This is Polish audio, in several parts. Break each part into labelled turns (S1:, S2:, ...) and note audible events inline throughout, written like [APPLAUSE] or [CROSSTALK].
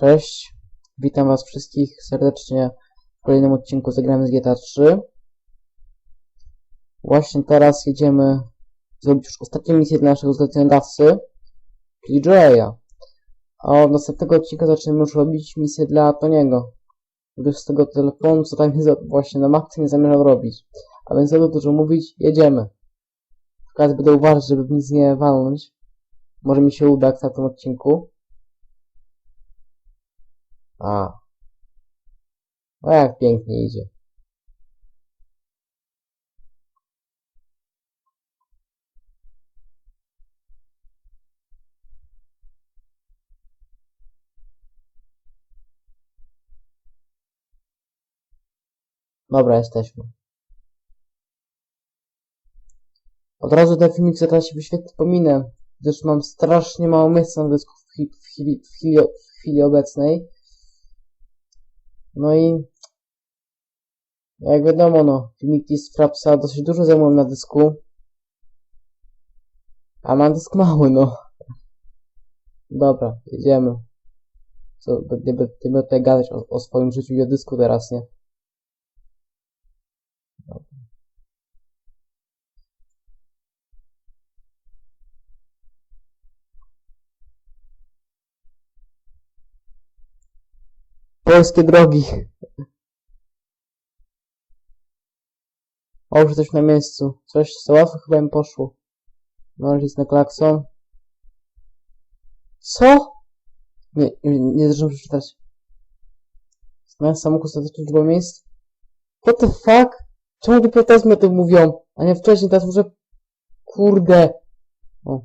S1: Cześć, witam was wszystkich serdecznie w kolejnym odcinku Zagramy z GTA 3. Właśnie teraz jedziemy zrobić już ostatnią misję dla naszego zleceniodawcy, czyli Joeya. A od następnego odcinka zaczniemy już robić misję dla Toniego, gdyż z tego telefonu, co tam jest właśnie na makcie, nie zamierzam robić. A więc za dużo mówić, jedziemy. W każdym będę uważać, żeby w nic nie walnąć. Może mi się uda na tym odcinku. A. O jak pięknie idzie. Dobra, jesteśmy. Od razu ten filmik zaraz się wyświetli pominę, gdyż mam strasznie mało miejsca na dysku w, chwili, w, chwili, w chwili obecnej. No i jak wiadomo, no, filmiki z Frapsa dosyć dużo zajmują na dysku. A mam dysk mały, no. Dobra, jedziemy. Co, nie będę tutaj gadać o, o swoim życiu i o dysku teraz, nie? Polskie drogi. O, już jesteśmy na miejscu. Coś za łatwo chyba mi poszło. Należyć na klakson. Co? Nie, nie, nie zdążyłem przeczytać. Znając samochód za liczbą miejsc? What the fuck? Czemu dopiero teraz mi o tym mówią? A nie wcześniej, teraz muszę... Kurde. O.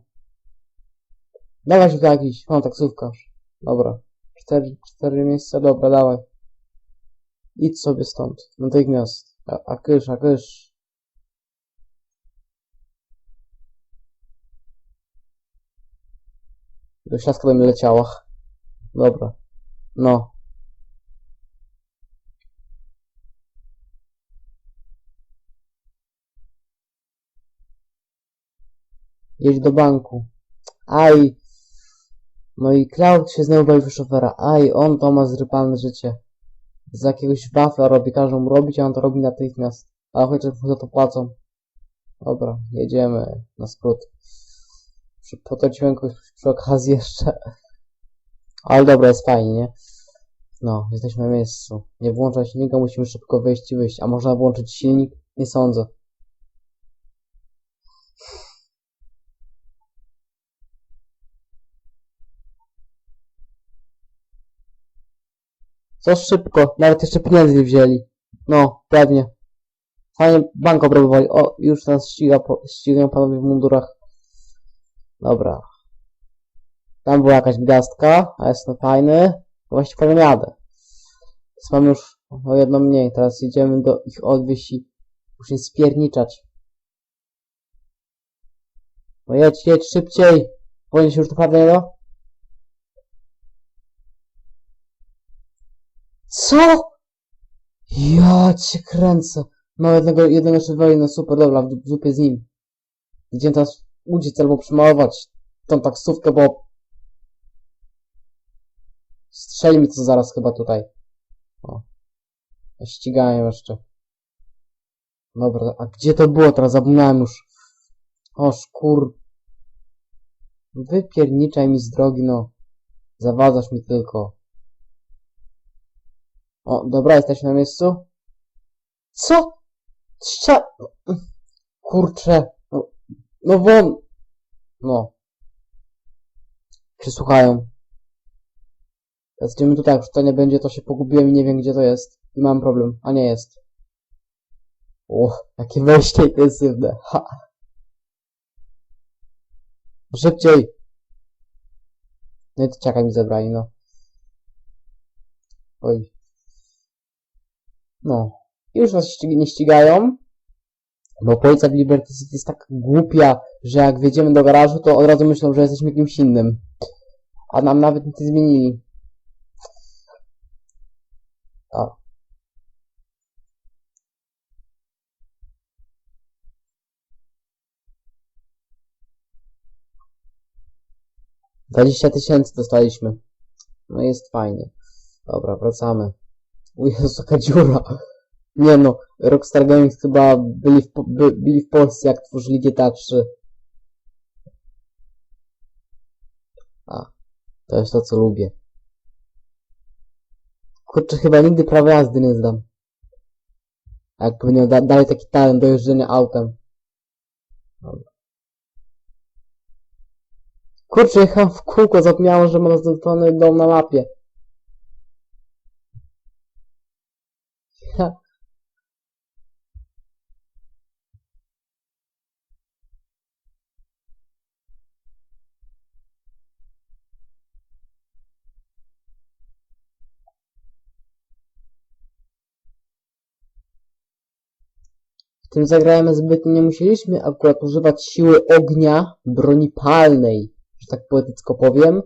S1: Dawaj się jakiś. O, taksówkarz. Dobra. Cztery, cztery miejsca, dobra, dawaj. Idź sobie stąd, natychmiast. A, a kysz, a kysz. Do siatka do mnie leciała. Dobra. No. Jedź do banku. Aj. No i Cloud się znowu bawi w szofera. Aj, on to ma zrypane życie. Z jakiegoś wafla robi, każą mu robić, a on to robi natychmiast. A chociaż mu za to płacą. Dobra, jedziemy na skrót. Potrąciłem kogoś przy okazji jeszcze. [LAUGHS] Ale dobra, jest fajnie, nie? No, jesteśmy na miejscu. Nie włączać silnika, musimy szybko wejść i wyjść. A można włączyć silnik? Nie sądzę. Co szybko, nawet jeszcze pieniędzy nie wzięli. No, pewnie. Fajnie bank obrabowali. O, już nas ściga, po, ścigają panowie w mundurach. Dobra. Tam była jakaś gwiazdka, a jest to fajny. Właściwie powiem jadę. Więc mamy już o jedno mniej. Teraz idziemy do ich odwieźć i muszę spierniczać. No jedź, jedź szybciej. Powinien się już do Co? Ja cię kręcę. No jednego, jednego jeszcze no super, dobra, w, zupie z nim. Idziemy teraz uciec albo przemalować tą taksówkę, bo strzeli mi to zaraz chyba tutaj. O. Ścigają jeszcze. Dobra, a gdzie to było? Teraz zapomniałem już. O szkur. Wypierniczaj mi z drogi, no. Zawadzasz mi tylko. O, dobra, jesteśmy na miejscu. Co? Ścia... Kurczę. No, no won... No. Przysłuchają. Teraz tutaj, jak to nie będzie, to się pogubiłem i nie wiem, gdzie to jest. I mam problem. A nie jest. O, jakie wejście intensywne. Ha. Szybciej. No i to czekaj mi zebrali, no. Oj. No. Już nas nie ścigają. Bo policja w Liberty City jest tak głupia, że jak wjedziemy do garażu, to od razu myślą, że jesteśmy kimś innym. A nam nawet nic nie zmienili. A. Dwadzieścia tysięcy dostaliśmy. No jest fajnie. Dobra, wracamy. U Jezu, jaka dziura. Nie no, Rockstar Games chyba byli w, by, byli w Polsce jak tworzyli GTA 3. A, to jest to co lubię. Kurczę, chyba nigdy prawa jazdy nie zdam. A Jak powinien da dalej taki talent do jeżdżenia autem. Dobra. Kurczę, jechałem w kółko, zapomniałem, że mam zaznaczony dom na mapie. Ha. W tym zagrałem zbytnio nie musieliśmy akurat używać siły ognia, broni palnej, że tak poetycko powiem.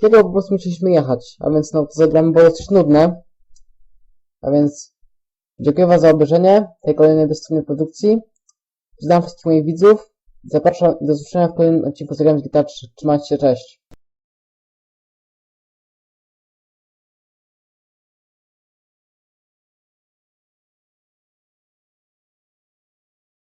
S1: Tylko po prostu musieliśmy jechać, a więc no to zagramy, jest coś nudne. A więc dziękuję wam za obejrzenie tej kolejnej dostępnej produkcji. Znam wszystkich moich widzów. Zapraszam do zobaczenia w kolejnym odcinku Zagrałem z GTA 3. Trzymajcie się, cześć.